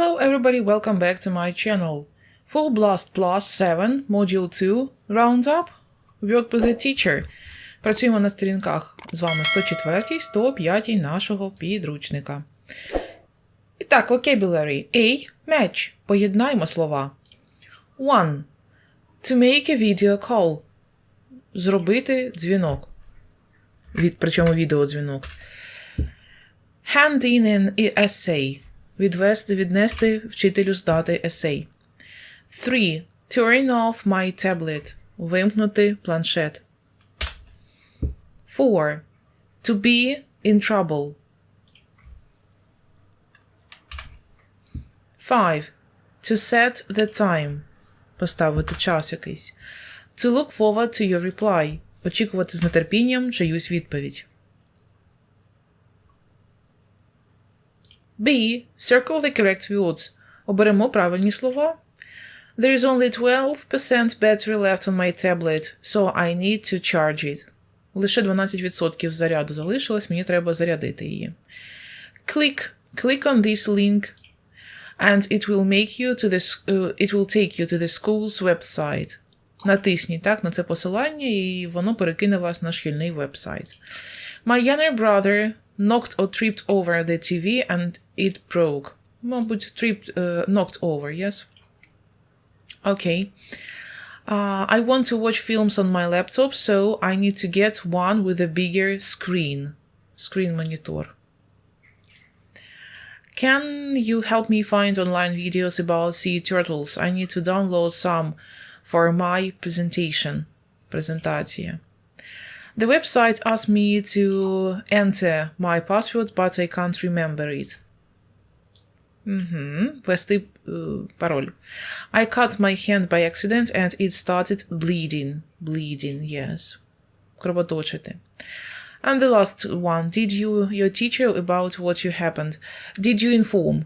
Hello everybody, welcome back to my channel. Full Blast Plus 7, Module 2, Rounds Up, Work with a Teacher. Працюємо на сторінках з вами 104, 105 нашого підручника. І так, vocabulary. A. Match. Поєднаймо слова. 1. To make a video call. Зробити дзвінок. Від, причому відеодзвінок. Hand in an essay. Відвести, віднести вчителю здати есей. 3. Turn off my tablet. Вимкнути планшет. 4. To be in trouble. 5. To set the time. Поставити час якийсь. To look forward to your reply. Очікувати з нетерпінням чиюсь відповідь. B. Circle the correct words. Оберемо правильні слова. There is only 12% battery left on my tablet, so I need to charge it. Лише 12% заряду залишилось, мені треба зарядити її. Click, click on this link and it will make you to the uh, it will take you to the school's website. Натисніть так на це посилання, і воно перекине вас на шкільний вебсайт. My younger brother knocked or tripped over the TV and it broke. Мабуть, tripped, uh, knocked over, yes? Okay. Uh, I want to watch films on my laptop, so I need to get one with a bigger screen. Screen monitor. Can you help me find online videos about sea turtles? I need to download some for my presentation. Презентація. The website asked me to enter my password, but I can't remember it. Угу. Ввести uh, пароль. I cut my hand by accident and it started bleeding. Bleeding, yes. Кровоточити. And the last one. Did you your teacher about what you happened? Did you inform?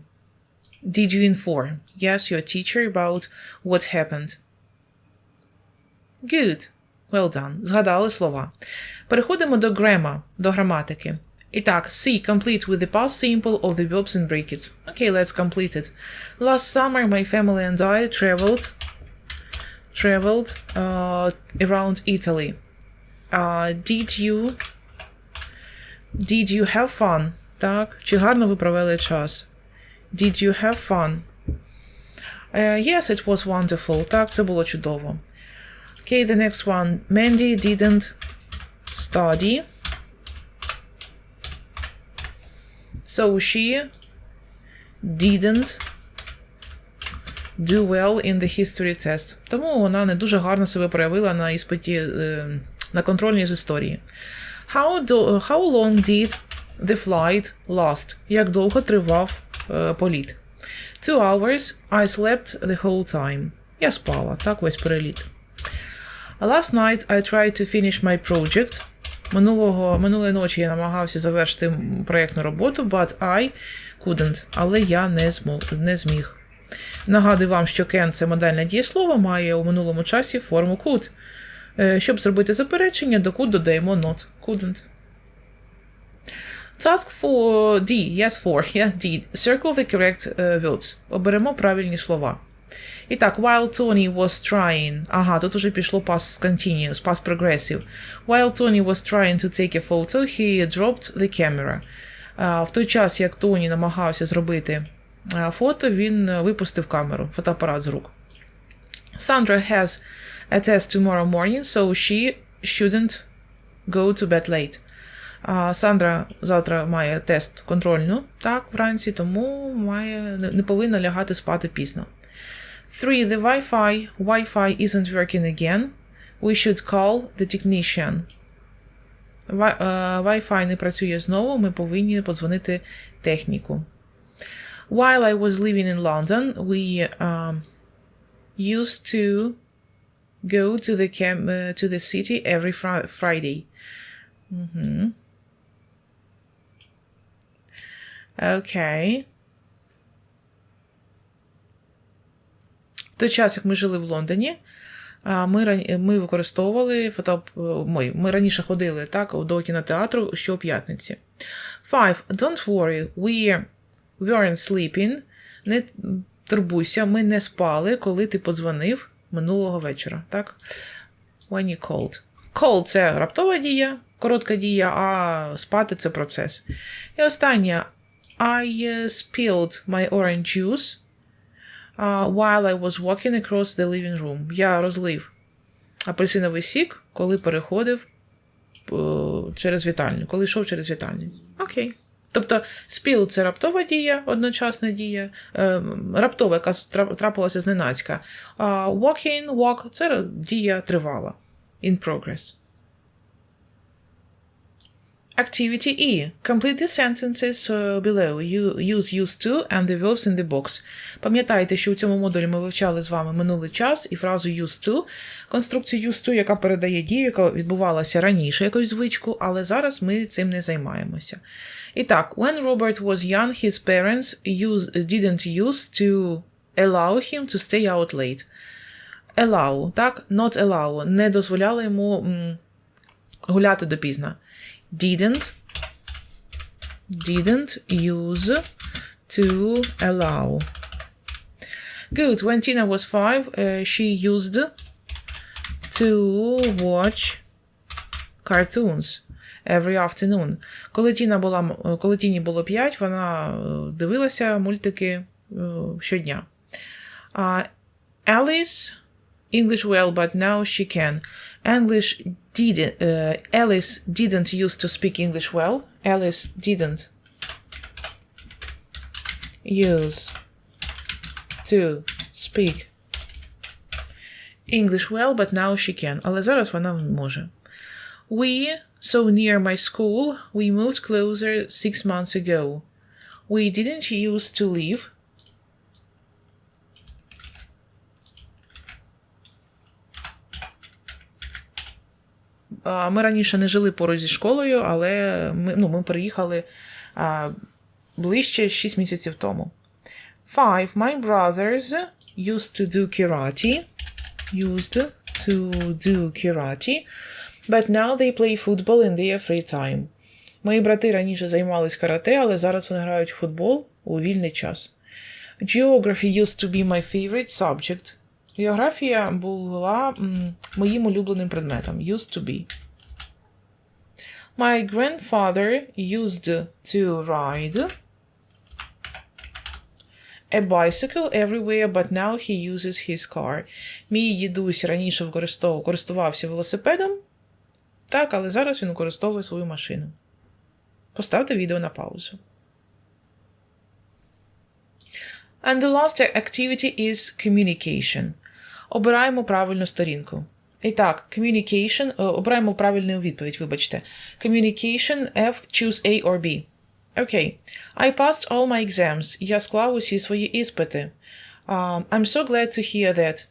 Did you inform? Yes, your teacher about what happened. Good. Well done. Згадали слова. Переходимо до грема, до граматики. І так, C. Complete with the past simple of the verbs in brackets. Okay, let's complete it. Last summer, my family and I traveled traveled uh, around Italy. Uh, did you Did you have fun? Так. Чи гарно ви провели час? Did you have fun? Uh, yes, it was wonderful. Так, це було чудово. Okay, the next one. Mandy didn't study. So she didn't do well in the history test. Тому вона не дуже гарно себе проявила на іспиті на контрольній з історії. How, do, how long did the flight last? Як довго тривав uh, політ? Two hours. I slept the whole time. Я спала, так весь переліт. Last night I tried to finish my project. Минулого, Минулої ночі я намагався завершити проєктну роботу, but I couldn't, але я не, змог, не зміг. Нагадую вам, що can – це модельне дієслово, має у минулому часі форму could. Щоб зробити заперечення, до could додаємо not. Couldn't. Task for D. Yes, for. Yeah, D. Circle the correct uh, words. Оберемо правильні слова. І так, while Tony was trying. Ага, тут уже пішло past continuous, past progressive. While Tony was trying to take a photo, he dropped the camera. В той час, як Тоні намагався зробити фото, він випустив камеру, фотоапарат з рук. Sandra has a test tomorrow morning, so she shouldn't go to bed late. Сандра завтра має тест контрольну, так, вранці, тому має, не повинна лягати спати пізно. 3. The Wi-Fi Wi-Fi isn't working again. We should call the technician. Wi-Fi не працює знову. Ми повинні подзвонити техніку. While I was living in London, we um, used to go to the camp uh, to the city every fr Friday. Mm-hmm. Okay. Той час, як ми жили в Лондоні, ми ми використовували фото. Ми, ми раніше ходили так, до кінотеатру щоп'ятниці. 5. Don't worry, we weren't sleeping. не турбуйся, ми не спали, коли ти подзвонив минулого вечора. Так? When you called. Call – це раптова дія, коротка дія, а спати це процес. І останнє. I uh, spilled my orange juice uh, while I was walking across the living room. Я розлив апельсиновий сік, коли переходив е, через вітальню, коли йшов через вітальню. Окей. Тобто спіл це раптова дія, одночасна дія, е, раптова, яка трапилася зненацька. А walk in, walk це дія тривала. In progress. Activity E. Complete the sentences uh, below. Use used to and the verbs in the box. Пам'ятайте, що у цьому модулі ми вивчали з вами минулий час і фразу used to, конструкцію used to, яка передає дію, яка відбувалася раніше якусь звичку, але зараз ми цим не займаємося. І так, when Robert was young, his parents used, didn't use to allow him to stay out late. Allow, так? Not allow. Не дозволяли йому м, гуляти допізно. Didn't didn't use to allow. Good. When Tina was five, uh, she used to watch cartoons every afternoon. Коли Тіна була м- коли Тіні було 5, вона е, дивилася мультики е, щодня. Uh, Alice English well, but now she can. English didn't. Uh, Alice didn't used to speak English well. Alice didn't use to speak English well, but now she can. Але зараз вона може. We, so near my school, we moved closer six months ago. We didn't used to live. Ми раніше не жили поруч зі школою, але ми, ну, ми переїхали а, ближче 6 місяців тому. Five. My brothers used to do karate. Used to do karate. But now they play football in their free time. Мої брати раніше займались карате, але зараз вони грають в футбол у вільний час. Geography used to be my favorite subject. Географія була моїм улюбленим предметом. Used to be. My grandfather used to ride a bicycle everywhere, but now he uses his car. Мій дідусь раніше користувався велосипедом, так, але зараз він використовує свою машину. Поставте відео на паузу. And the last activity is communication. Обираємо правильну сторінку. І так, communication, е, обираємо правильну відповідь, вибачте. Communication F, choose A or B. Окей. I passed all my exams. Я склав усі свої іспити. Um, I'm so glad to hear that.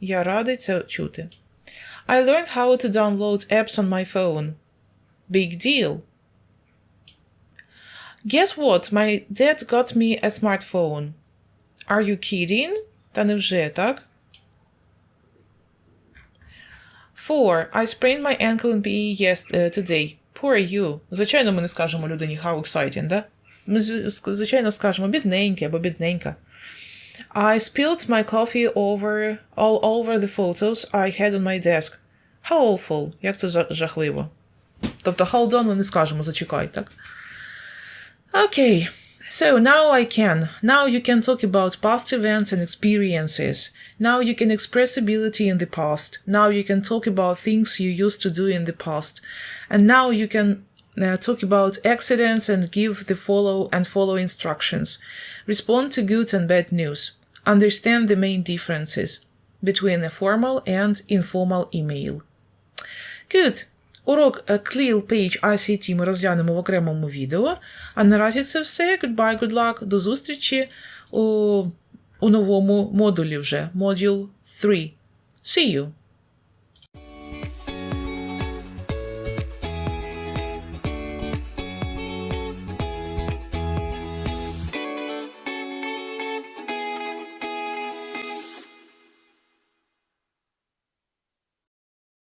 Я радий це чути. I learned how to download apps on my phone. Big deal. Guess what? My dad got me a smartphone. Are you kidding? Та невже, так? Four. I sprained my ankle in PE yes, uh, today. Poor you. Звичайно, ми не скажемо людині how exciting, да? Ми, звичайно, скажемо бідненьке або бідненька. I spilled my coffee over all over the photos I had on my desk. How awful. Як це жа- жахливо. Тобто, hold on ми не скажемо, зачекай, так? Okay, so now I can. Now you can talk about past events and experiences. Now you can express ability in the past. Now you can talk about things you used to do in the past. And now you can uh, talk about accidents and give the follow and follow instructions. Respond to good and bad news. Understand the main differences between a formal and informal email. Good. Урок Cleal Clear Page ICT ми розглянемо в окремому відео. А наразі це все. Goodbye, good luck. До зустрічі у, у новому модулі вже. Module 3. See you!